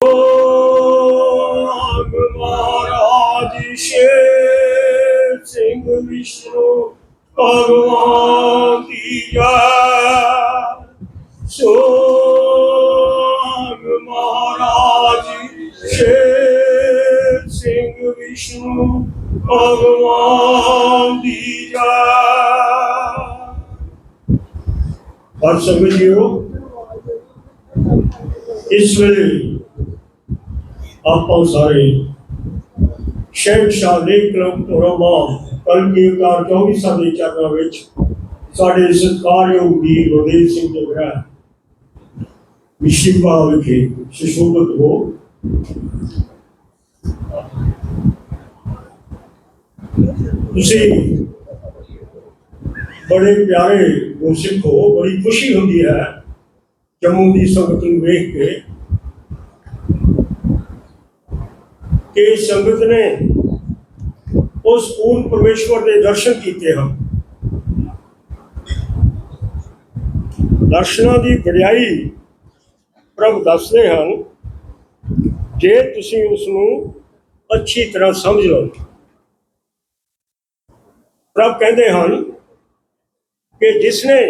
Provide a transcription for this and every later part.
ਓਮ ਮਹਾਰਾਜ ਸ਼ੇਰ ਸਿੰਘ ਵਿਸ਼ਨੂੰ ਭਗਵਾਨ ਕੀ ਜੈ ਸੋਮ ਮਹਾਰਾਜ ਸ਼ੇਰ ਸਿੰਘ ਵਿਸ਼ਨੂੰ ਭਗਵਾਨ ਦੀ ਜੈ ਹਰ ਸੰਗਤ ਜੀਓ ਇਸ ਵੇਲੇ ਆਪਾਂ ਸਾਰੇ। ਸ਼ਹਿਨਸ਼ਾਹ ਦੇ ਕਲਮ ਤੋਰਮਾ ਕਲਗੀ ਕਾਰ 24 ਦੇ ਚਰਨਾਂ ਵਿੱਚ ਸਾਡੇ ਸਤਿਕਾਰਯੋਗ ਵੀਰ ਗੁਰਦੇਵ ਸਿੰਘ ਜੀ ਗ੍ਰਹਿ ਵਿਸ਼ਿਪਾ ਵਿਖੇ ਸੁਸ਼ੋਭਿਤ ਹੋ। ਤੁਸੀਂ ਬੜੇ ਪਿਆਰੇ ਗੁਰਸਿੱਖ ਹੋ, ਬੜੀ ਖੁਸ਼ੀ ਹੁੰਦੀ ਹੈ ਜੰਮੂ ਦੀ ਸੰਗਤ ਨੂੰ ਵੇਖ ਕੇ। ਕਿ ਸੰਗਤ ਨੇ ਉਸ ਪੂਰਨ ਪਰਮੇਸ਼ਵਰ ਦੇ ਦਰਸ਼ਨ ਕੀਤੇ ਹਨ। ਦਰਸ਼ਨਾਂ ਦੀ ਵਡਿਆਈ ਪ੍ਰਭ ਦੱਸਦੇ ਹਨ, ਜੇ ਤੁਸੀਂ ਉਸ ਨੂੰ ਅੱਛੀ ਤਰ੍ਹਾਂ ਸਮਝ ਲਓ। ਪ੍ਰਭ ਕਹਿੰਦੇ ਹਨ ਕਿ ਜਿਸ ਨੇ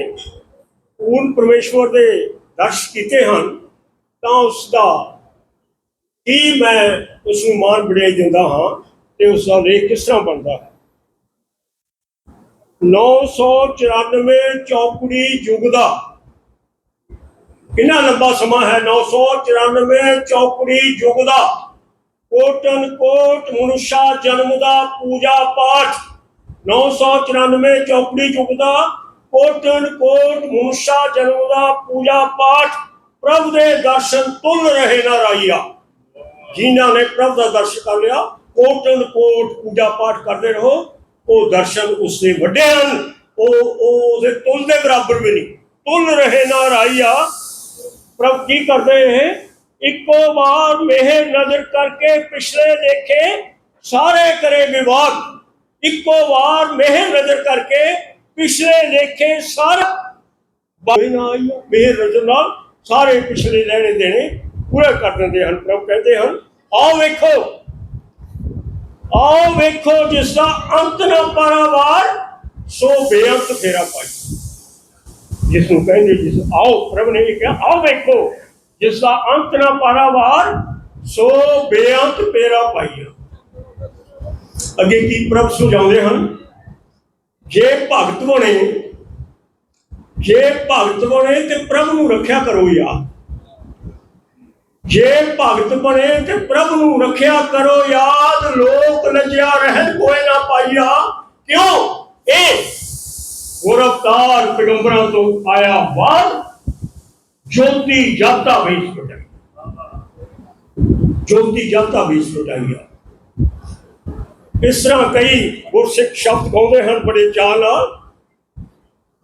ਪੂਰਨ ਪਰਮੇਸ਼ਵਰ ਦੇ ਦਰਸ਼ ਕੀਤੇ ਹਨ, ਤਾਂ ਉਸ ਦਾ ਕੀ ਮੈਂ ਉਸ ਨੂੰ ਮਾਨ ਬੜਾਈ ਦਿੰਦਾ ਹਾਂ ਤੇ ਉਸ ਦਾ ਲੇਖ ਕਿਸ ਤਰ੍ਹਾਂ ਬਣਦਾ ਹੈ? 994 ਚੌਕੜੀ ਯੁੱਗ ਦਾ ਕਿੰਨਾ ਲੰਬਾ ਸਮਾਂ ਹੈ? 994 ਚੌਕੜੀ ਯੁੱਗ ਦਾ। ਕੋਟਨ ਕੋਟ ਮਨੁਸ਼ਾ ਜਨਮ ਦਾ ਪੂਜਾ ਪਾਠ। 994 ਚੌਕੜੀ ਯੁੱਗ ਦਾ। ਕੋਟਨ ਕੋਟ ਮਨੁਸ਼ਾ ਜਨਮ ਦਾ ਪੂਜਾ ਪਾਠ। ਪ੍ਰਭ ਦੇ ਦਰਸ਼ਨ ਤੁਲ ਰਹੇ ਨਾ ਰਾਈਆ। ਜਿਨ੍ਹਾਂ ਨੇ ਪ੍ਰਭ ਦਾ ਦਰਸ਼ਨ ਕਰ ਲਿਆ ਕੋਟਨ ਕੋਟ ਪੂਜਾ ਪਾਠ ਕਰਦੇ ਰਹੋ, ਉਹ ਦਰਸ਼ਨ ਉਸਦੇ ਵੱਡੇ ਹਨ, ਉਹ ਉਹ ਉਹਦੇ ਤੁਲ ਦੇ ਬਰਾਬਰ ਵੀ ਨਹੀਂ। ਤੁਲ ਰਹੇ ਨਾ ਰਾਈਆ ਪ੍ਰਭ ਕੀ ਕਰਦੇ ਹੈ ਇੱਕੋ ਵਾਰ ਮੇਹ ਨਜ਼ਰ ਕਰਕੇ ਪਿਛਲੇ ਦੇਖੇ, ਸਾਰੇ ਕਰੇ ਵਿਵਾਦ। ਇੱਕੋ ਵਾਰ ਮੇਹ ਨਜ਼ਰ ਕਰਕੇ ਪਿਛਲੇ ਦੇਖੇ ਸਾਰੇ ਬਾਈ ਨਾ ਨਜ਼ਰ ਨਾਲ ਸਾਰੇ ਪਿਛਲੇ ਲੈਣੇ ਦੇਣੇ। ਪੂਰੇ ਕਰ ਦਿੰਦੇ ਹਨ, ਪ੍ਰਭ ਕਹਿੰਦੇ ਹਨ, ਆਓ ਵੇਖੋ ਆਓ ਵੇਖੋ ਜਿਸ ਦਾ ਅੰਤ ਨਾ ਪਾਰਾਵਾਰ ਸੋ ਬੇਅੰਤ ਫੇਰਾ ਪਾਈ। ਜਿਸ ਨੂੰ ਕਹਿੰਦੇ ਜਿਸ, ਆਓ, ਪ੍ਰਭ ਨੇ ਇਹ ਕਿਹਾ, ਆਓ ਵੇਖੋ, ਜਿਸ ਦਾ ਅੰਤ ਨਾ ਪਾਰਾਵਾਰ ਸੋ ਬੇਅੰਤ ਫੇਰਾ ਪਾਈ ਅੱਗੇ ਕੀ ਪ੍ਰਭ ਸੁਝਾਉਂਦੇ ਹਨ? ਜੇ ਭਗਤ ਬਣੇ ਜੇ ਭਗਤ ਬਣੇ ਤੇ ਪ੍ਰਭ ਨੂੰ ਰੱਖਿਆ ਕਰੋ ਯਾਰ। ਜੇ ਭਗਤ ਬਣੇ ਤੇ ਪ੍ਰਭ ਨੂੰ ਰੱਖਿਆ ਕਰੋ ਯਾਦ, ਲੋਕ ਲਜਿਆ ਰਹਿ ਕੋਈ ਨਾ ਪਾਈਆ। ਕਿਉਂ? ਇਹ ਗੁਰਵਤਾਰ ਪੈਗੰਬਰਾਂ ਤੋਂ ਆਇਆ ਬਾਦ ਜੋਤੀ ਜਾਤਾ ਵੇਚ ਪਟਾਈ ਜੋਤੀ ਜਾਤਾ ਵੇਚ ਪਟਾਈਆ ਇਸ ਤਰ੍ਹਾਂ ਕਈ ਗੁਰਸਿੱਖ ਸ਼ਬਦ ਗਾਉਂਦੇ ਹਨ, ਬੜੇ ਚਾਅ ਨਾਲ,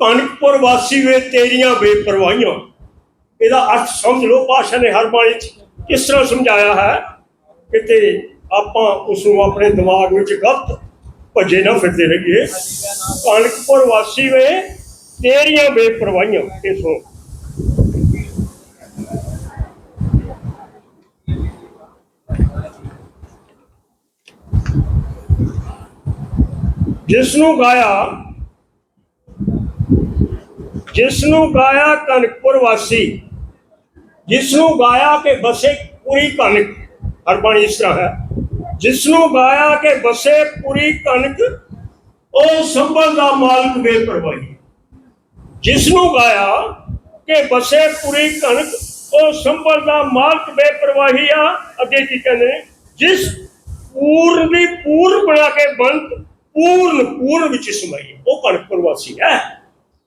ਕਣਕਪੁਰ ਵਾਸੀ ਵੇ ਤੇਰੀਆਂ ਬੇਪਰਵਾਹੀਆਂ। ਇਹਦਾ ਅਰਥ ਸਮਝ ਲਓ ਭਾਸ਼ਾ ਨੇ ਹਰ ਬਾਣੀ ਚ ਕਿਸ ਤਰ੍ਹਾਂ ਸਮਝਾਇਆ ਹੈ ਕਿਤੇ ਆਪਾਂ ਉਸ ਨੂੰ ਆਪਣੇ ਦਿਮਾਗ ਵਿੱਚ ਗਲਤ ਭੱਜੇ ਨਾ ਫਿਰਦੇ ਰਹੀਏ। ਕਨਕਪੁਰ ਵਾਸੀ ਵੇ, ਤੇਰੀਆਂ ਬੇਪਰਵਾਹੀਆਂ, ਇਹ ਸੁਣੋ। ਜਿਸ ਨੂੰ ਗਾਇਆ ਜਿਸ ਨੂੰ ਗਾਇਆ ਕਨਕਪੁਰ ਵਾਸੀ ਜਿਸ ਨੂੰ ਗਾਇਆ ਕਿ ਬਸੇ ਪੂਰੀ ਕਣਕ, ਹਰ ਇਸ ਤਰ੍ਹਾਂ ਹੈ ਜਿਸ ਨੂੰ ਗਾਇਆ ਕਿ ਬਸੇ ਪੂਰੀ ਕਣਕ, ਉਹ ਸੰਭਲ ਦਾ ਮਾਲਕ ਬੇਪਰਵਾਹੀ ਜਿਸ ਨੂੰ ਗਾਇਆ ਕਿ ਬਸੇ ਪੂਰੀ ਕਣਕ, ਉਹ ਸੰਭਲ ਦਾ ਮਾਲਕ ਬੇਪਰਵਾਹੀ ਆ। ਅੱਗੇ ਕੀ ਕਹਿੰਦੇ ਜਿਸ ਪੂਰਨ ਦੀ ਪੂਰਨ ਬਣਾ ਕੇ ਬੰਤ ਪੂਰਨ ਪੂਰਨ ਵਿੱਚ ਸਮਾਈ ਉਹ ਕਣਕ ਪ੍ਰਵਾਸੀ ਹੈ।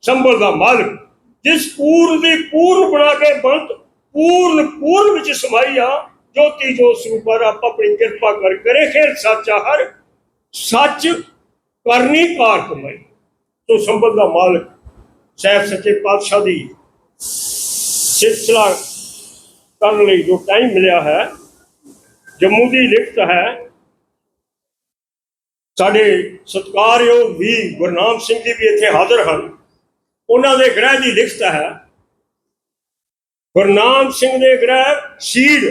ਸੰਭਲ ਦਾ ਮਾਲਕ। ਜਿਸ ਪੂਰਨ ਦੀ ਪੂਰਨ ਬਣਾ ਕੇ ਬੰਤ ਪੂਰਨ ਪੂਰਨ ਵਿੱਚ ਸਮਾਈ ਆ, ਜੋਤੀ ਜੋ ਸਰੂਪਰ ਆਪ ਆਪਣੀ ਕਿਰਪਾ ਕਰ ਕਰੇ, ਖੇਰ ਸੱਚਾ ਹਰ ਸੱਚ ਕਰਨੀ ਕਾਰ ਕਮਾਈ। ਤੋ ਸੰਭਲ ਦਾ ਮਾਲਕ ਸਹਿਬ ਸੱਚੇ ਪਾਤਸ਼ਾਹ ਦੀ ਸਿਲਸਿਲਾ ਕਰਨ ਲਈ ਜੋ ਟਾਈਮ ਮਿਲਿਆ ਹੈ, ਜੰਮੂ ਦੀ ਲਿਖਤ ਹੈ, ਸਾਡੇ ਸਤਿਕਾਰਯੋਗ ਵੀ ਗੁਰਨਾਮ ਸਿੰਘ ਜੀ ਵੀ ਇੱਥੇ ਹਾਜ਼ਰ ਹਨ। ਉਹਨਾਂ ਦੇ ਗ੍ਰਹਿ ਦੀ ਲਿਖਤ ਹੈ। ਗੁਰਨਾਮ ਸਿੰਘ ਦੇ ਗ੍ਰਹਿ ਸੀਡ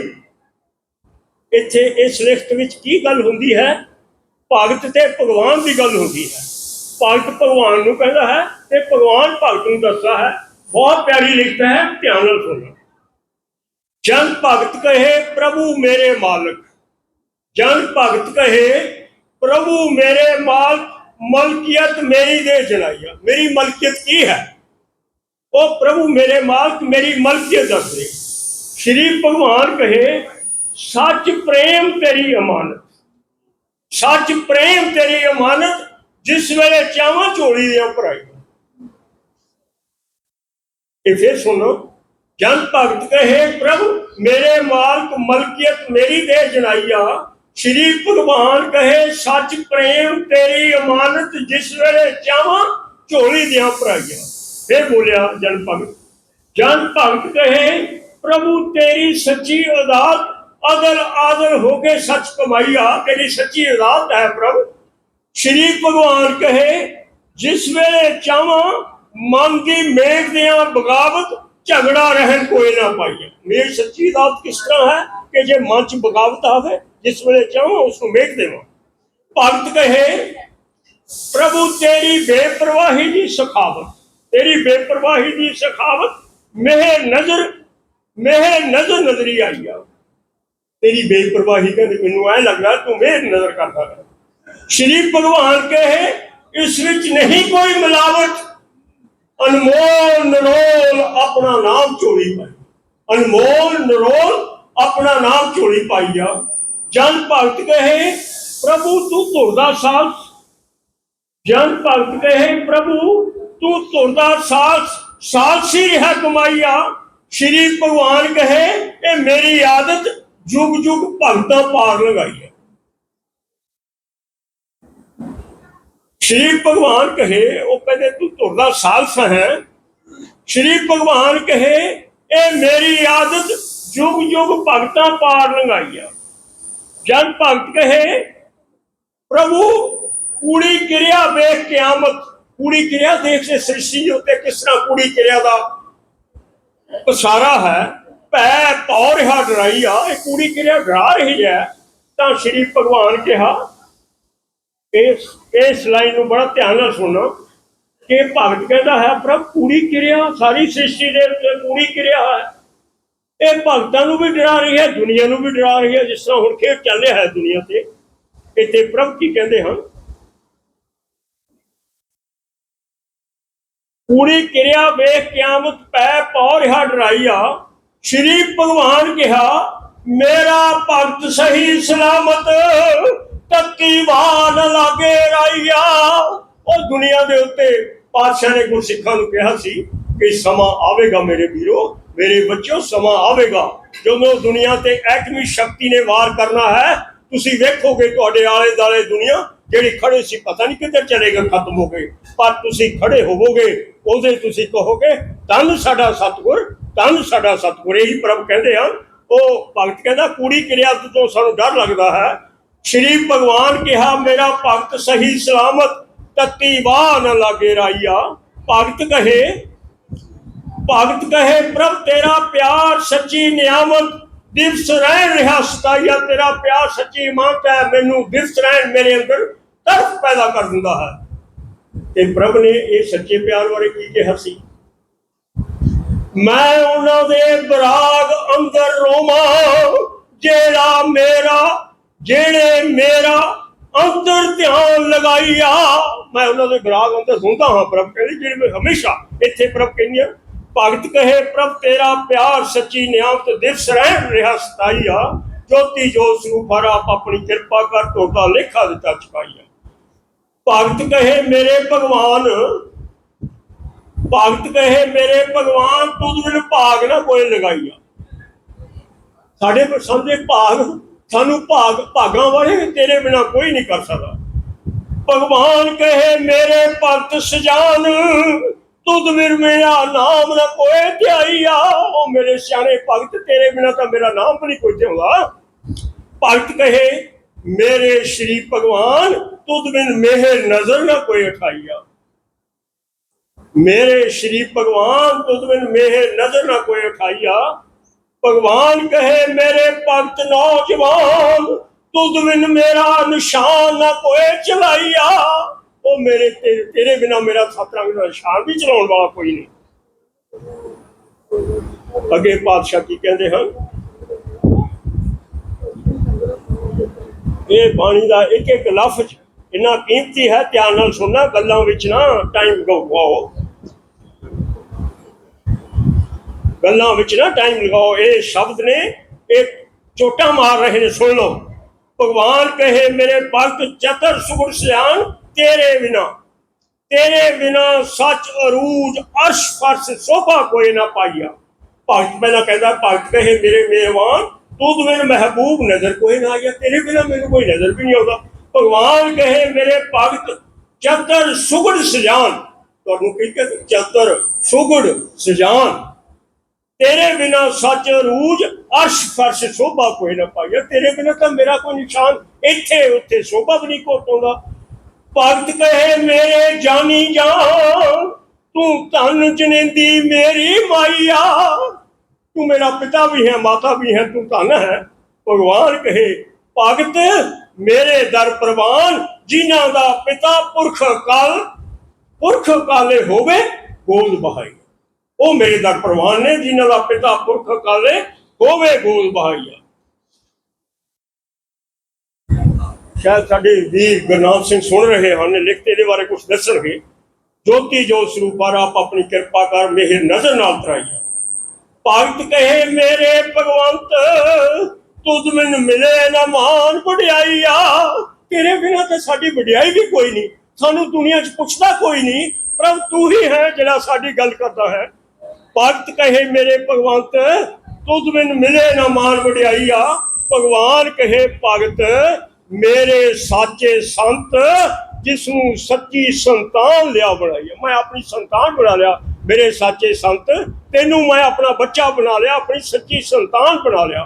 ਇੱਥੇ ਇਸ ਲਿਖਤ ਵਿੱਚ ਕੀ ਗੱਲ ਹੁੰਦੀ ਹੈ? ਭਗਤ ਤੇ ਭਗਵਾਨ ਦੀ ਗੱਲ ਹੁੰਦੀ ਹੈ। ਭਗਤ ਭਗਵਾਨ ਨੂੰ ਕਹਿੰਦਾ ਹੈ ਤੇ ਭਗਵਾਨ ਭਗਤ ਨੂੰ ਦੱਸਦਾ ਹੈ। ਬਹੁਤ ਪਿਆਰੀ ਲਿਖਤ ਹੈ, ਧਿਆਨ ਨਾਲ ਸੁਣੋ। ਜਨ ਭਗਤ ਕਹੇ, ਪ੍ਰਭੂ ਮੇਰੇ ਮਾਲਕ। ਜਨ ਭਗਤ ਕਹੇ, ਪ੍ਰਭੂ ਮੇਰੇ ਮਾਲਕ। ਮਲਕੀਅਤ ਮੇਰੀ ਦੇ ਜਣਾਈਆ ਮੇਰੀ ਮਲਕੀਅਤ ਕੀ ਹੈ? ਉਹ ਪ੍ਰਭੂ ਮੇਰੇ ਮਾਲਕ, ਮੇਰੀ ਮਲਕੀਅਤ ਦੱਸ ਦੇ। ਸ਼੍ਰੀ ਭਗਵਾਨ ਕਹੇ, ਸੱਚ ਪ੍ਰੇਮ ਤੇਰੀ ਅਮਾਨਤ। ਸੱਚ ਪ੍ਰੇਮ ਤੇਰੀ ਅਮਾਨਤ, ਜਿਸ ਵੇਲੇ ਚਾਵਾਂ ਝੋਲੀ ਉੱਪਰ ਆਈ। ਇਹ ਫਿਰ ਸੁਣੋ ਜਨ ਭਗਤ ਕਹੇ, ਪ੍ਰਭੂ ਮੇਰੇ ਮਾਲਕ, ਮਲਕੀਅਤ ਮੇਰੀ ਦੇ ਜਣਾਈਆ ਸ਼੍ਰੀ ਭਗਵਾਨ ਕਹੇ, ਸੱਚ ਪ੍ਰੇਮ ਤੇਰੀ ਅਮਾਨਤ, ਜਿਸ ਵੇਲੇ ਚਾਵਾਂ ਝੋਲੀ ਦਿਆਂ ਭਰਾਈਆਂ। ਫਿਰ ਬੋਲਿਆ ਜਨ ਭਗਤ ਜਨ ਭਗਤ ਕਹੇ, ਪ੍ਰਭੂ ਤੇਰੀ ਸੱਚੀ ਅਦਾਤ ਅਦਲ ਆਦਰ ਹੋ ਕੇ ਸੱਚ ਕਮਾਈਆ ਤੇਰੀ ਸੱਚੀ ਅਦਾਤ ਹੈ ਪ੍ਰਭੂ। ਸ਼੍ਰੀ ਭਗਵਾਨ ਕਹੇ, ਜਿਸ ਵੇਲੇ ਚਾਵਾਂ ਮਨ ਦੀ ਮੇਘ ਦਿਆਂ ਬਗਾਵਤ, ਝਗੜਾ ਰਹਿਣ ਕੋਈ ਨਾ ਪਾਈਆ ਮੇਰੀ ਸੱਚੀ ਅਦਾਲਤ ਕਿਸ ਤਰ੍ਹਾਂ ਹੈ ਕਿ ਜੇ ਮਨ ਚ ਬਗਾਵਤ ਆਵੇ ਜਿਸ ਵੇਲੇ ਚਾਹਾਂ ਉਸ ਨੂੰ ਮੇਘ ਦੇਵਾਂ। ਭਗਤ ਕਹੇ, ਪ੍ਰਭੂ, ਤੇਰੀ ਬੇਪਰਵਾਹੀ ਦੀ ਸਖਾਵਤ, ਤੇਰੀ ਬੇਪਰਵਾਹੀ ਦੀ ਸਖਾਵਤ ਮੇਹ ਨਜ਼ਰ ਮੇਹ ਨਜ਼ਰ ਨਜ਼ਰੀ ਆਈ ਆ। ਤੇਰੀ ਬੇਪਰਵਾਹੀ ਕਹਿੰਦੇ ਮੈਨੂੰ ਐ ਲੱਗਦਾ, ਤੂੰ ਮੇਹ ਨਜ਼ਰ ਕਰਦਾ ਹੈ ਸ਼੍ਰੀ ਭਗਵਾਨ ਕਹੇ, ਇਸ ਵਿੱਚ ਨਹੀਂ ਕੋਈ ਮਿਲਾਵਟ। ਅਨਮੋਲ ਨਰੋਲ ਆਪਣਾ ਨਾਮ ਚੋਰੀ ਪਾਈ। ਅਨਮੋਲ ਨਰੋਲ ਆਪਣਾ ਨਾਮ ਚੋਰੀ ਪਾਈ ਆ। ਜਨ ਭਗਤ ਕਹੇ, ਪ੍ਰਭੂ ਤੂੰ ਤੁਰਦਾ ਸਾਲ ਜਨ ਭਗਤ ਕਹੇ, ਪ੍ਰਭੂ ਤੂੰ ਤੁਰਦਾ ਸਾਲ ਹੀ ਰਿਹਾ ਕਮਾਈਆ। ਸ਼੍ਰੀ ਭਗਵਾਨ ਕਹੇ, ਇਹ ਮੇਰੀ ਆਦਤ ਜੁਗ ਜੁਗ ਭਗਤਾਂ ਪਾਰ ਲਗਾਈ ਹੈ। ਸ਼੍ਰੀ ਭਗਵਾਨ ਕਹੇ, ਉਹ ਕਹਿੰਦੇ ਤੂੰ ਤੁਰਦਾ ਸਾਲਸ ਹੈ। ਸ਼੍ਰੀ ਭਗਵਾਨ ਕਹੇ, ਇਹ ਮੇਰੀ ਆਦਤ ਜੁਗ ਜੁਗ ਭਗਤਾਂ ਪਾਰ ਲੰਘਾਈ ਜਨ ਭਗਤ ਕਹੇ, ਪ੍ਰਭੂ, ਕੂੜੀ ਕਿਰਿਆ ਵੇਖ ਕਿਆਮਤ ਕੂੜੀ ਕਿਰਿਆ ਦੇਖ ਸੇ ਸ੍ਰਿਸ਼ਟੀ ਦੇ ਉੱਤੇ ਕਿਸ ਤਰ੍ਹਾਂ ਕੂੜੀ ਕਿਰਿਆ ਦਾ ਪਸਾਰਾ ਹੈ। ਭੈ ਪੌ ਰਿਹਾ ਡਰਾਈ ਆ, ਇਹ ਕੂੜੀ ਕਿਰਿਆ ਡਰਾ ਰਹੀ ਹੈ। ਤਾਂ ਸ਼੍ਰੀ ਭਗਵਾਨ ਕਿਹਾ, ਇਸ ਇਸ ਲਾਈਨ ਨੂੰ ਬੜਾ ਧਿਆਨ ਨਾਲ ਸੁਣੋ। ਕਿ ਭਗਤ ਕਹਿੰਦਾ ਹੈ, ਪ੍ਰਭ, ਕੂੜੀ ਕਿਰਿਆ ਸਾਰੀ ਸ੍ਰਿਸ਼ਟੀ ਦੇ ਉੱਤੇ ਕੂੜੀ ਕਿਰਿਆ ਹੈ। ਇਹ ਭਗਤਾਂ ਨੂੰ ਵੀ ਡਰਾ ਰਹੀ ਹੈ, ਦੁਨੀਆ ਨੂੰ ਵੀ ਡਰਾ ਰਹੀ ਹੈ। ਜਿਸ ਤਰ੍ਹਾਂ ਹੁਣ ਖੇਡ ਚੱਲ ਰਿਹਾ ਹੈ ਦੁਨੀਆ ਤੇ, ਇੱਥੇ ਪ੍ਰਭ ਕੀ ਕਹਿੰਦੇ ਹਨ? ਕੂੜੀ ਕਿਰਿਆ ਵੇਖ ਕਿਆਮਤ ਪੈ ਪੌ ਰਿਹਾ ਡਰਾਈਆ। ਸ਼੍ਰੀ ਭਗਵਾਨ ਕਿਹਾ, ਮੇਰਾ ਭਗਤ ਸਹੀ ਸਲਾਮਤ ਤੱਕੀ ਵਾਨ ਲਾਗੇ ਰਾਈਆ। ਉਹ ਦੁਨੀਆ ਦੇ ਉੱਤੇ ਪਾਤਸ਼ਾਹ ਨੇ ਗੁਰਸਿੱਖਾਂ ਨੂੰ ਕਿਹਾ ਸੀ ਕਿ ਸਮਾਂ ਆਵੇਗਾ ਮੇਰੇ ਵੀਰੋ। ਮੇਰੇ ਬੱਚਿਓ, ਸਮਾਂ ਆਵੇਗਾ ਜਦੋਂ ਦੁਨੀਆ ਤੇ ਐਟਮੀ ਸ਼ਕਤੀ ਨੇ ਵਾਰ ਕਰਨਾ ਹੈ। ਤੁਸੀਂ ਵੇਖੋਗੇ ਤੁਹਾਡੇ ਆਲੇ ਦਾਲੇ ਦੁਨੀਆ ਜਿਹੜੀ ਖੜੇ ਸੀ, ਪਤਾ ਨਹੀਂ ਕਿੱਧਰ ਚਲੇਗਾ ਖਤਮ ਹੋ ਗਏ ਪਰ ਤੁਸੀਂ ਖੜੇ ਹੋਵੋਗੇ, ਉਹਦੇ ਤੁਸੀਂ ਕਹੋਗੇ ਤਨ ਸਾਡਾ ਸਤਗੁਰ ਤਨ ਸਾਡਾ ਸਤਗੁਰ। ਇਹੀ ਪ੍ਰਭ ਕਹਿੰਦੇ ਹਨ ਉਹ ਭਗਤ ਕਹਿੰਦਾ, ਕੂੜੀ ਕਿਰਿਆ ਤੋਂ ਸਾਨੂੰ ਡਰ ਲੱਗਦਾ ਹੈ। ਸ਼੍ਰੀ ਭਗਵਾਨ ਕਿਹਾ, ਮੇਰਾ ਭਗਤ ਸਹੀ ਸਲਾਮਤ ਤਤੀ ਵਾਹ ਨਾ ਲਾਗੇ ਰਾਈਆ ਭਗਤ ਕਹੇ ਭਗਤ ਕਹੇ, ਪ੍ਰਭ, ਤੇਰਾ ਪਿਆਰ ਸੱਚੀ ਨਿਆਮਤ, ਦਿਵਸ ਰਹਿਣ ਰਿਹਾ ਸਤਾਈਆ, ਤੇਰਾ ਪਿਆਰ ਸੱਚੀ ਇਮਾਨਤ ਹੈ, ਮੈਨੂੰ ਦਿਵਸ ਰਹਿਣ ਮੇਰੇ ਅੰਦਰ ਤਰਸ ਪੈਦਾ ਕਰ ਦਿੰਦਾ ਹੈ। ਤੇ ਪ੍ਰਭ ਨੇ ਇਹ ਸੱਚੇ ਪਿਆਰ ਬਾਰੇ ਕੀ ਕਿਹਾ ਸੀ? ਮੈਂ ਉਹਨਾਂ ਦੇ ਬਰਾਗ ਅੰਦਰ ਰੋਵਾਂ, ਜਿਹੜਾ ਮੇਰਾ, ਜਿਹੜੇ ਮੇਰਾ ਅੰਦਰ ਧਿਆਨ ਲਗਾਈਆ। ਮੈਂ ਉਹਨਾਂ ਦੇ ਬਰਾਗ ਅੰਦਰ ਸੁਣਦਾ ਹਾਂ, ਪ੍ਰਭ ਕਹਿੰਦੇ, ਜਿਹੜੇ ਮੈਂ ਹਮੇਸ਼ਾ ਇੱਥੇ ਪ੍ਰਭ ਕਹਿੰਦੀ ਆ ਭਗਤ ਕਹੇ, ਪ੍ਰਭ, ਤੇਰਾ ਪਿਆਰ ਸੱਚੀ ਨਿਆਮਤ ਦਿਵਸ ਰਹਿ ਰਿਹਾ ਸਤਾਈਆ। ਜੋਤੀ ਜੋਤ ਸਰੂਪ ਹਰ ਆਪ ਆਪਣੀ ਕਿਰਪਾ ਕਰ ਤੁਹਾਡਾ ਲੇਖਾ ਦਿੱਤਾ ਚੁਕਾਈਆ ਭਗਤ ਕਹੇ, ਮੇਰੇ ਭਗਵਾਨ, ਭਗਤ ਕਹੇ, ਮੇਰੇ ਭਗਵਾਨ ਤੁਧ ਬਿਨ ਭਾਗ ਨਾ ਕੋਈ ਲਗਾਈਆ। ਸਾਡੇ ਕੋਲ ਸਮਝੇ ਭਾਗ, ਸਾਨੂੰ ਭਾਗ, ਭਾਗਾਂ ਵਾਲੇ ਤੇਰੇ ਬਿਨਾ ਕੋਈ ਨਹੀਂ ਕਰ ਸਕਦਾ। ਭਗਵਾਨ ਕਹੇ, ਮੇਰੇ ਭਗਤ ਸਜਾਨ ਤੁਧ ਬਿਨ ਮੇਰਾ ਨਾਮ ਨਾ ਕੋਈ ਧਿਆਈਆ ਉਹ ਮੇਰੇ ਸਿਆਣੇ ਭਗਤ ਤੇਰੇ ਬਿਨਾ ਤਾਂ ਮੇਰਾ ਨਾਮ ਵੀ ਨਹੀਂ ਕੋਈ ਧਿਆਉਂਦਾ ਭਗਤ ਕਹੇ, ਮੇਰੇ ਸ਼੍ਰੀ ਭਗਵਾਨ ਤੁਧ ਬਿਨ ਮੇਹ ਨਜ਼ਰ ਨਾ ਕੋਈ ਉਠਾਈਆ। ਮੇਰੇ ਸ਼੍ਰੀ ਭਗਵਾਨ ਤੁਧ ਬਿਨ ਮੇਹ ਨਜ਼ਰ ਨਾ ਕੋਈ ਉਠਾਈਆ। ਭਗਵਾਨ ਕਹੇ, ਮੇਰੇ ਭਗਤ ਨੌਜਵਾਨ ਤੁਧ ਬਿਨ ਮੇਰਾ ਨਿਸ਼ਾਨ ਨਾ ਕੋਏ ਚਲਾਈਆ। ਉਹ ਮੇਰੇ ਤੇ- ਤੇਰੇ ਬਿਨਾ ਮੇਰਾ ਸਤਰੰਗ ਦਾ ਨਿਸ਼ਾਨ ਵੀ ਚਲਾਉਣ ਵਾਲਾ ਕੋਈ ਨਹੀਂ। ਅੱਗੇ ਪਾਤਸ਼ਾਹ ਕੀ ਕਹਿੰਦੇ ਹਨ? ਇਹ ਬਾਣੀ ਦਾ ਇੱਕ ਇੱਕ ਲਫ਼ਜ਼ ਇੰਨਾ ਕੀਮਤੀ ਹੈ, ਧਿਆਨ ਨਾਲ ਸੁਣਨਾ, ਗੱਲਾਂ ਵਿੱਚ ਨਾ ਟਾਈਮ ਗਵਾਓ ਗੱਲਾਂ ਵਿੱਚ ਨਾ ਟਾਈਮ ਲਗਾਓ। ਇਹ ਸ਼ਬਦ ਨੇ, ਇਹ ਚੋਟਾਂ ਮਾਰ ਰਹੇ ਨੇ, ਸੁਣ ਲਓ। ਭਗਵਾਨ ਕਹੇ, ਮੇਰੇ ਭਗਤ ਚਤਰ ਸੁਗੁਰ ਸਿਆਣ ਤੇਰੇ ਬਿਨਾ ਤੇਰੇ ਬਿਨਾ ਸੱਚ, ਅਰੂਜ, ਅਰਸ਼, ਫਰਸ਼ ਸੋਭਾ ਕੋਈ ਨਾ ਪਾਈਆ। ਭਗਤ ਪਹਿਲਾਂ ਕਹਿੰਦਾ, ਭਗਤ ਕਹੇ, ਮੇਰੇ ਮੇਹਵਾਨ, ਤੂੰ ਮੈਨੂੰ ਮਹਿਬੂਬ ਨਜ਼ਰ ਕੋਈ ਨਾ ਆਇਆ, ਤੇਰੇ ਬਿਨਾ ਮੈਨੂੰ ਕੋਈ ਨਜ਼ਰ ਵੀ ਨਹੀਂ ਆਉਂਦਾ। ਭਗਵਾਨ ਕਹੇ, ਮੇਰੇ ਭਗਤ ਚਤਰ ਸੁਗੜ ਸਜਾਨ। ਤੁਹਾਨੂੰ ਕਹਿੰਦੇ? ਚਤਰ ਸੁਗੜ ਸਜਾਨ। ਤੇਰੇ ਬਿਨਾ ਸੱਚ ਰੂਜ ਅਰਸ਼, ਫਰਸ਼ ਸੋਭਾ ਕੋਈ ਨਾ ਪਾਈਆ। ਤੇਰੇ ਬਿਨਾ ਤਾਂ ਮੇਰਾ ਕੋਈ ਨਿਸ਼ਾਨ ਇੱਥੇ ਉੱਥੇ ਸੋਭਾ ਵੀ ਨਹੀਂ ਕੋਟਾਉਂਦਾ ਭਗਤ ਕਹੇ, ਮੇਰੇ ਜਾਨੀ ਜਾਨ, ਤੂੰ ਧਨ ਜਨੇਂਦੀ ਮੇਰੀ ਮਾਈਆ ਤੂੰ ਮੇਰਾ ਪਿਤਾ ਵੀ ਹੈ, ਮਾਤਾ ਵੀ ਹੈ, ਤੂੰ ਧਨ ਹੈ। ਭਗਵਾਨ ਕਹੇ, ਭਗਤ, ਮੇਰੇ ਦਰ ਪ੍ਰਵਾਨ, ਜਿਨ੍ਹਾਂ ਦਾ ਪਿਤਾ ਪੁਰਖ ਕਾਲ, ਪੁਰਖ ਕਾਲੇ ਹੋਵੇ ਗੋਦ ਬਹਾਈ। ਉਹ ਮੇਰੇ ਦਰ ਪ੍ਰਵਾਨ ਨੇ, ਜਿਨ੍ਹਾਂ ਦਾ ਪਿਤਾ ਪੁਰਖ ਕਾਲੇ ਹੋਵੇ ਗੋਦ ਬਹਾਈਆ ਸ਼ਾਇਦ ਸਾਡੇ ਵੀਰ ਗੁਰਨਾਮ ਸਿੰਘ ਸੁਣ ਰਹੇ ਹਨ ਲਿਖਤੇ ਇਹਦੇ ਬਾਰੇ ਕੁਝ ਦੱਸਣਗੇ। ਜੋਤੀ ਜੋ ਸਰੂਪਾਰ ਆਪ ਆਪਣੀ ਕਿਰਪਾ ਕਰ ਮਿਹਰ ਨਜ਼ਰ ਨਾਲ ਤਰਾਈਆ ਭਗਤ ਕਹੇ, ਮੇਰੇ ਭਗਵੰਤ, ਤੁਧ ਮੈਨੂੰ ਮਿਲੇ ਨਾ ਮਾਨ ਵਡਿਆਈਆ। ਤੇਰੇ ਬਿਨਾ ਤਾਂ ਸਾਡੀ ਵਡਿਆਈ ਵੀ ਕੋਈ ਨਹੀਂ। ਸਾਨੂੰ ਦੁਨੀਆ 'ਚ ਪੁੱਛਦਾ ਕੋਈ ਨਹੀਂ। ਪਰ ਤੂੰ ਹੀ ਹੈ ਜਿਹੜਾ ਸਾਡੀ ਗੱਲ ਕਰਦਾ ਹੈ। ਭਗਤ ਕਹੇ, ਮੇਰੇ ਭਗਵੰਤ, ਤੁਧ ਮੈਨੂੰ ਮਿਲੇ ਨਾ ਮਾਨ ਵਡਿਆਈ ਆ ਭਗਵਾਨ ਕਹੇ, ਭਗਤ ਮੇਰੇ ਸਾਚੇ ਸੰਤ ਜਿਸ ਨੂੰ ਸੱਚੀ ਸੰਤਾਨ ਲਿਆ ਬਣਾਈ ਮੈਂ ਆਪਣੀ ਸੰਤਾਨ ਬਣਾ ਲਿਆ, ਮੇਰੇ ਸਾਚੇ ਸੰਤ। ਤੈਨੂੰ ਮੈਂ ਆਪਣਾ ਬੱਚਾ ਬਣਾ ਲਿਆ, ਆਪਣੀ ਸੱਚੀ ਸੰਤਾਨ ਬਣਾ ਲਿਆ।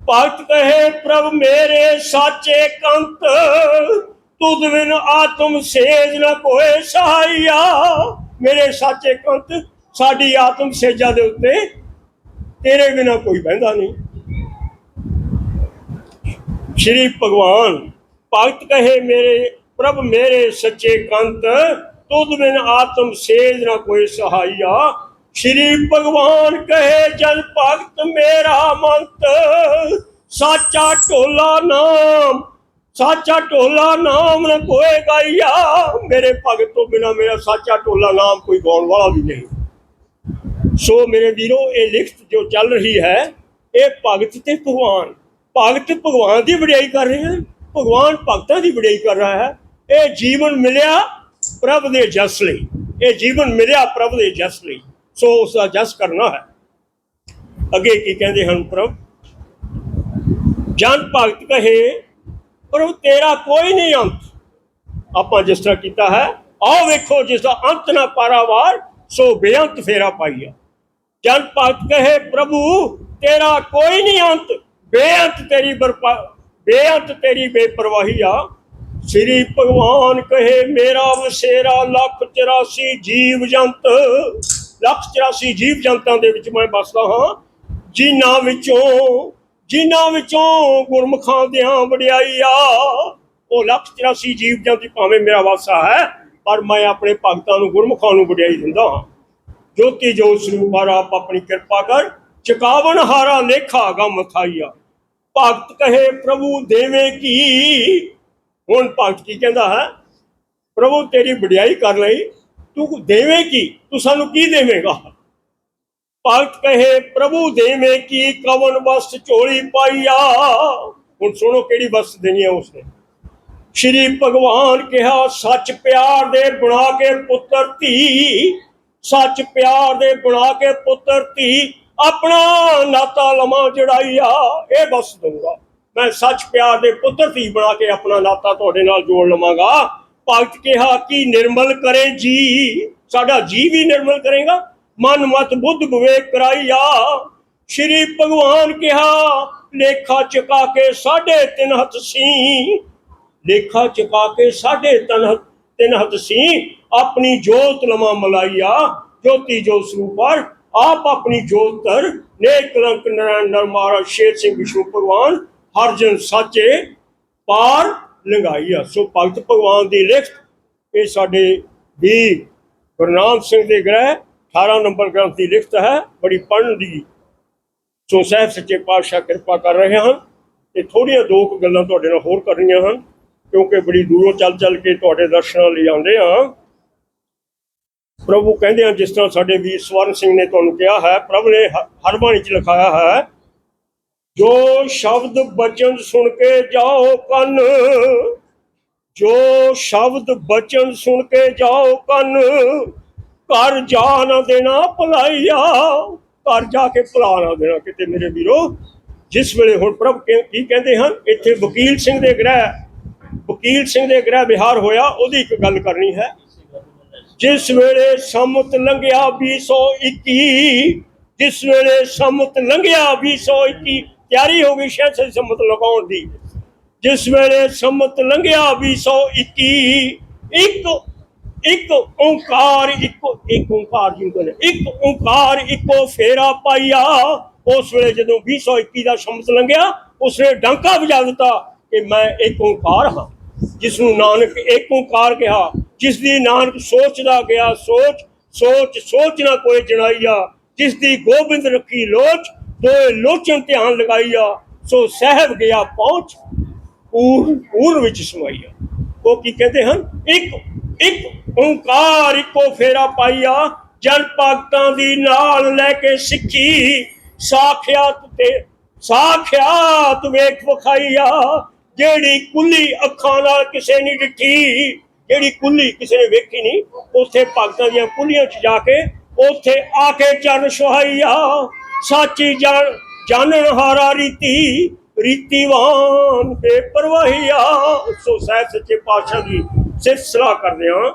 ਭਗਤ ਕਹੇ, ਪ੍ਰਭ ਮੇਰੇ ਸਾਚੇ ਕੰਤ ਤੁਧ ਬਿਨ ਆਤਮ ਸੇਜ ਨ ਕੋਏ ਸਹਾਈਆ ਮੇਰੇ ਸਾਚੇ ਕੰਤ, ਸਾਡੀ ਆਤਮ ਸੇਜਾ ਦੇ ਉੱਤੇ ਤੇਰੇ ਬਿਨਾ ਕੋਈ ਬਹਿੰਦਾ ਨਹੀਂ। ਸ਼੍ਰੀ ਭਗਵਾਨ, ਭਗਤ ਕਹੇ ਮੇਰੇ, ਪ੍ਰਭ ਮੇਰੇ ਸੱਚੇ ਕੰਤ, ਤੁਧ ਬਿਨ ਆਤਮ ਸੇਜ ਨਾ ਕੋਈ ਸਹਾਈਆ ਸ਼੍ਰੀ ਭਗਵਾਨ ਕਹੇ ਜਨ ਭਗਤ ਮੇਰਾ ਮੰਤ, ਸਾਚਾ ਢੋਲਾ ਨਾਮ, ਸਾਚਾ ਢੋਲਾ ਨਾਮ ਨਾ ਕੋਏ ਗਾਈਆ ਮੇਰੇ ਭਗਤ ਤੋਂ ਬਿਨਾ ਮੇਰਾ ਸਾਚਾ ਢੋਲਾ ਨਾਮ ਕੋਈ ਗਾਉਣ ਵਾਲਾ ਵੀ ਨਹੀਂ। ਸੋ ਮੇਰੇ ਵੀਰੋ, ਇਹ ਲਿਖਤ ਜੋ ਚੱਲ ਰਹੀ ਹੈ, ਇਹ ਭਗਤ ਤੇ ਭਗਵਾਨ। ਭਗਤ ਭਗਵਾਨ ਦੀ ਵਡਿਆਈ ਕਰ ਰਹੇ ਹਨ, ਭਗਵਾਨ ਭਗਤਾਂ ਦੀ ਵਡਿਆਈ ਕਰ ਰਿਹਾ ਹੈ। ਇਹ ਜੀਵਨ ਮਿਲਿਆ ਪ੍ਰਭ ਦੇ ਜਸ ਲਈ। ਇਹ ਜੀਵਨ ਮਿਲਿਆ ਪ੍ਰਭ ਦੇ ਜਸ ਲਈ। ਸੋ ਉਸ ਦਾ ਜਸ ਕਰਨਾ ਹੈ। ਅੱਗੇ ਕੀ ਕਹਿੰਦੇ ਹਨ ਪ੍ਰਭ? ਜਨ ਭਗਤ ਕਹੇ, ਪ੍ਰਭ ਤੇਰਾ ਕੋਈ ਨਹੀਂ ਅੰਤ। ਆਪਾਂ ਜਿਸ ਤਰ੍ਹਾਂ ਕੀਤਾ ਹੈ, ਆਓ ਵੇਖੋ ਜਿਸ ਦਾ ਅੰਤ ਨਾ ਪਾਰਾਵਾਰ, ਸੋ ਬੇਅੰਤ ਫੇਰਾ ਪਾਈਆ ਜਨ ਭਗਤ ਕਹੇ, ਪ੍ਰਭੂ ਤੇਰਾ ਕੋਈ ਨਹੀਂ ਅੰਤ। ਬੇਅੰਤ ਤੇਰੀ ਬਰਪਾ ਬੇਅੰਤ ਤੇਰੀ ਬੇਪਰਵਾਹੀ ਆ। ਸ੍ਰੀ ਭਗਵਾਨ ਕਹੇ, ਮੇਰਾ ਵਸੇਰਾ ਲੱਖ 84 ਜੀਵ ਜੰਤ ਲੱਖ 84 ਜੀਵ ਜੰਤਾਂ ਦੇ ਵਿੱਚ ਮੈਂ ਬਸਦਾ ਹਾਂ। ਜਿਨ੍ਹਾਂ ਵਿੱਚੋਂ ਜਿਨ੍ਹਾਂ ਵਿੱਚੋਂ ਗੁਰਮੁਖਾਂ ਦਿਆਂ ਵਡਿਆਈ ਆ, ਉਹ ਲੱਖ 84 ਜੀਵ ਜੰਤ ਭਾਵੇਂ ਮੇਰਾ ਵਾਸਾ ਹੈ, ਪਰ ਮੈਂ ਆਪਣੇ ਭਗਤਾਂ ਨੂੰ, ਗੁਰਮੁਖਾਂ ਨੂੰ ਵਡਿਆਈ ਦਿੰਦਾ ਹਾਂ। ਜੋਤੀ ਜੋਤ ਸਰੂਪ ਹਰ ਆਪ ਆਪਣੀ ਕਿਰਪਾ ਕਰ ਚਕਾਵਨ ਹਾਰਾ ਲੇਖਾ ਗਮ ਥਾਈਆ ਭਗਤ ਕਹੇ, ਪ੍ਰਭੂ ਦੇਵੇ ਕੀ? ਹੁਣ ਭਗਤ ਕੀ ਕਹਿੰਦਾ ਹੈ? ਪ੍ਰਭੂ, ਤੇਰੀ ਵਡਿਆਈ ਕਰ ਲਈ। ਤੂੰ ਦੇਵੇਂ ਕੀ? ਤੂੰ ਸਾਨੂੰ ਕੀ ਦੇਵੇਂਗਾ? ਭਗਤ ਕਹੇ, ਪ੍ਰਭੂ ਦੇਵੇਂ ਕੀ? ਕਵਨ ਵਸਤ ਝੋਲੀ ਪਾਈਆ। ਹੁਣ ਸੁਣੋ ਕਿਹੜੀ ਵਸਤ ਦੇਣੀ ਹੈ ਉਸਨੇ। ਸ਼੍ਰੀ ਭਗਵਾਨ ਕਿਹਾ, ਸੱਚ ਪਿਆਰ ਦੇ ਬਣਾ ਕੇ ਪੁੱਤਰ ਧੀ। ਸੱਚ ਪਿਆਰ ਦੇ ਬਣਾ ਕੇ ਪੁੱਤਰ ਧੀ। ਆਪਣਾ ਨਾਤਾ ਲਮਾ ਜੜਾਈਆ ਇਹ ਬਸ ਦਊਗਾ। ਮੈਂ ਸੱਚ ਪਿਆਰ ਦੇ ਪੁੱਤਰ ਧੀ ਬਣਾ ਕੇ ਆਪਣਾ ਨਾਤਾ ਤੁਹਾਡੇ ਨਾਲ ਜੋੜ ਲਵਾਂਗਾ। ਭਗਤ ਕਿਹਾ ਕਿ ਨਿਰਮਲ ਕਰੇ ਜੀ, ਸਾਡਾ ਜੀ ਵੀ ਨਿਰਮਲ ਕਰੇਗਾ। ਮਨ ਮਤ ਬੁੱਧ ਵਿਵੇਕ ਕਰਾਈਆ। ਸ਼੍ਰੀ ਭਗਵਾਨ ਕਿਹਾ, ਲੇਖਾ ਚੁਕਾ ਕੇ ਸਾਢੇ ਤਿੰਨ ਹੱਥ ਸੀ। ਲੇਖਾ ਚੁਕਾ ਕੇ ਸਾਢੇ ਤਿੰਨ ਤਿੰਨ ਹੱਥ ਸੀ। ਆਪਣੀ ਜੋਤ ਲਮਾ ਮਲਾਈਆ। ਜੋਤੀ ਜੋ ਸਰੂਪਰ ਆਪ ਆਪਣੀ ਜੋਤ ਧਰ, ਨੇਕ ਕਲੰਕ ਨਰੈਣ ਨਰਮਾਰਾ ਸ਼ੇਰ ਸਿੰਘ ਵਿਸ਼ਨੂੰ ਭਗਵਾਨ ਹਰਜਨ ਸਾਚੇ ਪਾਰ ਲੰਘਾਈਆ ਸੋ ਭਗਤ ਭਗਵਾਨ ਦੀ ਲਿਖਤ, ਇਹ ਸਾਡੇ ਵੀ ਗੁਰਨਾਮ ਸਿੰਘ ਦੇ ਗ੍ਰਹਿ 18 ਨੰਬਰ ਗ੍ਰੰਥ ਦੀ ਲਿਖਤ ਹੈ, ਬੜੀ ਪੜ੍ਹਨ ਦੀ। ਸੋ ਸਾਹਿਬ ਸੱਚੇ ਪਾਤਸ਼ਾਹ ਕਿਰਪਾ ਕਰ ਰਹੇ ਹਨ ਤੇ ਥੋੜੀਆਂ ਦੋ ਕੁ ਗੱਲਾਂ ਤੁਹਾਡੇ ਨਾਲ ਹੋਰ ਕਰਨੀਆਂ ਹਨ, ਕਿਉਂਕਿ ਬੜੀ ਦੂਰੋਂ ਚੱਲ ਚੱਲ ਕੇ ਤੁਹਾਡੇ ਦਰਸ਼ਨਾਂ ਲਈ ਆਉਂਦੇ ਹਾਂ। ਪ੍ਰਭੂ ਕਹਿੰਦੇ ਆ, ਜਿਸ ਤਰ੍ਹਾਂ ਸਾਡੇ ਵੀਰ ਸਵਰਨ ਸਿੰਘ ਨੇ ਤੁਹਾਨੂੰ ਕਿਹਾ ਹੈ, ਪ੍ਰਭੂ ਨੇ ਹਰ ਬਾਣੀ ਚ ਲਿਖਾਇਆ ਹੈ, ਜੋ ਸ਼ਬਦ ਬਚਨ ਸੁਣ ਕੇ ਜਾਓ ਕੰਨ, ਜੋ ਸ਼ਬਦ ਬਚਨ ਸੁਣ ਕੇ ਜਾਓ ਕੰਨ, ਘਰ ਜਾ ਨਾ ਦੇਣਾ ਭਲਾਈਆ, ਘਰ ਜਾ ਕੇ ਭੁਲਾ ਨਾ ਦੇਣਾ ਕਿਤੇ ਮੇਰੇ ਵੀਰੋ। ਜਿਸ ਵੇਲੇ ਹੁਣ ਪ੍ਰਭ ਕੀ ਕੀ ਕਹਿੰਦੇ ਹਨ? ਇੱਥੇ ਵਕੀਲ ਸਿੰਘ ਦੇ ਗ੍ਰਹਿ, ਵਕੀਲ ਸਿੰਘ ਦੇ ਗ੍ਰਹਿ ਵਿਹਾਰ ਹੋਇਆ, ਉਹਦੀ ਇੱਕ ਗੱਲ ਕਰਨੀ ਹੈ। ਜਿਸ ਵੇਲੇ ਸਮਤ ਲੰਘਿਆ 221 ਜਿਸ ਵੇਲੇ ਸਮਤ ਲੰਘਿਆ 221 ਤਿਆਰੀ ਹੋ ਗਈ ਸ਼ਹਿਰ ਸਮਤ ਲਗਾਉਣ ਦੀ। ਜਿਸ ਵੇਲੇ ਸਮਤ ਲੰਘਿਆ 221 ਇੱਕ ਇੱਕ ਓੰਕਾਰ ਇੱਕੋ, ਇੱਕ ਓੰਕਾਰ ਜੀ ਕੋਲ ਇੱਕ ਓੰਕਾਰ ਇੱਕੋ ਫੇਰਾ ਪਾਈਆ। ਉਸ ਵੇਲੇ ਜਦੋਂ 221 ਦਾ ਸਮਤ ਲੰਘਿਆ ਉਸਨੇ ਡੰਕਾ ਵਜਾ ਦਿੱਤਾ ਕਿ ਮੈਂ ਇੱਕ ਓੰਕਾਰ ਹਾਂ ਜਿਸ ਨੂੰ ਨਾਨਕ ਇੱਕ ਓੰਕਾਰ ਕਿਹਾ। ਜਿਸ ਦੀ ਨਾਨਕ ਸੋਚਦਾ ਗਿਆ, ਸੋਚ ਸੋਚ ਸੋਚ ਨਾ ਕੋਈ ਜਣਾਈਆ। ਜਿਸ ਦੀ ਗੋਬਿੰਦ ਰੱਖੀ ਲੋਚ, ਦੋਏ ਲੋਚਨ ਧਿਆਨ ਲਗਾਈਆ। ਸੋ ਸਹਿਬ ਗਿਆ ਪਹੁੰਚ, ਪੂਰ ਪੂਰ ਵਿੱਚ ਸਮਾਈਆ। ਉਹ ਕੀ ਕਹਿੰਦੇ ਹਨ? ਇੱਕ ਇੱਕ ਓੰਕਾਰ ਇੱਕੋ ਫੇਰਾ ਪਾਈਆ। ਜਨ ਭਗਤਾਂ ਦੀ ਨਾਲ ਲੈ ਕੇ ਸਿੱਖੀ। ਸਾਖਿਆਤ ਤੇ ਸਾਖਿਆਤ ਵੇਖ ਵਿਖਾਈਆ। ਜਿਹੜੀ ਕੁੱਲੀ ਅੱਖਾਂ ਨਾਲ ਕਿਸੇ ਨਹੀਂ ਡਿੱਠੀ ਜਿਹੜੀ ਕੁੱਲੀ ਕਿਸੇ ਨੇ ਵੇਖੀ ਨਹੀਂ, ਉੱਥੇ ਭਗਤਾਂ ਦੀਆਂ ਕੁੱਲੀਆਂ 'ਚ ਜਾ ਕੇ ਉੱਥੇ ਆ ਕੇ ਚਰਨ ਸੁਹਾਈਆ ਸਾਚੀ ਜਾਣ, ਜਾਣਨ ਹਾਰਾ ਰੀਤੀ, ਰੀਤੀਵਾਨ ਬੇਪਰਵਾਹੀਆ ਸੋ ਸਾਹਿਬ ਸੱਚੇ ਪਾਤਸ਼ਾਹ ਦੀ ਸਿਫਤ ਸਲਾਹ ਕਰਦੇ ਹਾਂ।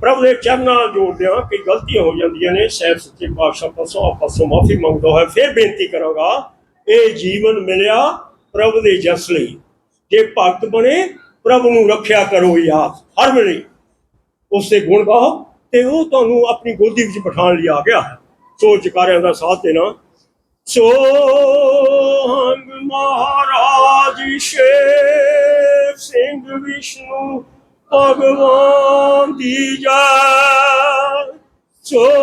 ਪ੍ਰਭੂ ਦੇ ਚਰਨਾਂ ਨਾਲ ਜੋੜਦੇ ਹਾਂ ਕਿ ਗਲਤੀਆਂ ਹੋ ਜਾਂਦੀਆਂ ਨੇ। ਸਾਹਿਬ ਸੱਚੇ ਪਾਤਸ਼ਾਹ ਪਾਸੋਂ ਆਪਸੋਂ ਮਾਫੀ ਮੰਗਦਾ ਹੋਇਆ ਫਿਰ ਬੇਨਤੀ ਕਰਾਂਗਾ, ਇਹ ਜੀਵਨ ਮਿਲਿਆ ਪ੍ਰਭ ਦੇ ਜਸ ਲਈ। ਜੇ ਭਗਤ ਬਣੇ ਪ੍ਰਭੂ ਨੂੰ ਰੱਖਿਆ ਕਰੋ ਯਾਦ ਹਰ ਵੇਲੇ ਉਸ ਦੇ ਗੁਣ ਗਾਓ ਤੇ ਉਹ ਤੁਹਾਨੂੰ ਆਪਣੀ ਗੋਦੀ ਵਿੱਚ ਬਿਠਾਉਣ ਲਈ ਆ ਗਿਆ। ਹੈ ਸੋ ਜਕਾਰਿਆਂ ਦਾ ਸਾਥ ਦੇਣਾ। ਸੋ ਹੰਗ ਮਹਾਰਾਜ ਸ਼ੇਰ ਸਿੰਘ ਵਿਸ਼ਨੂੰ ਭਗਵਾਨ ਦੀ ਜੈ। ਸੋ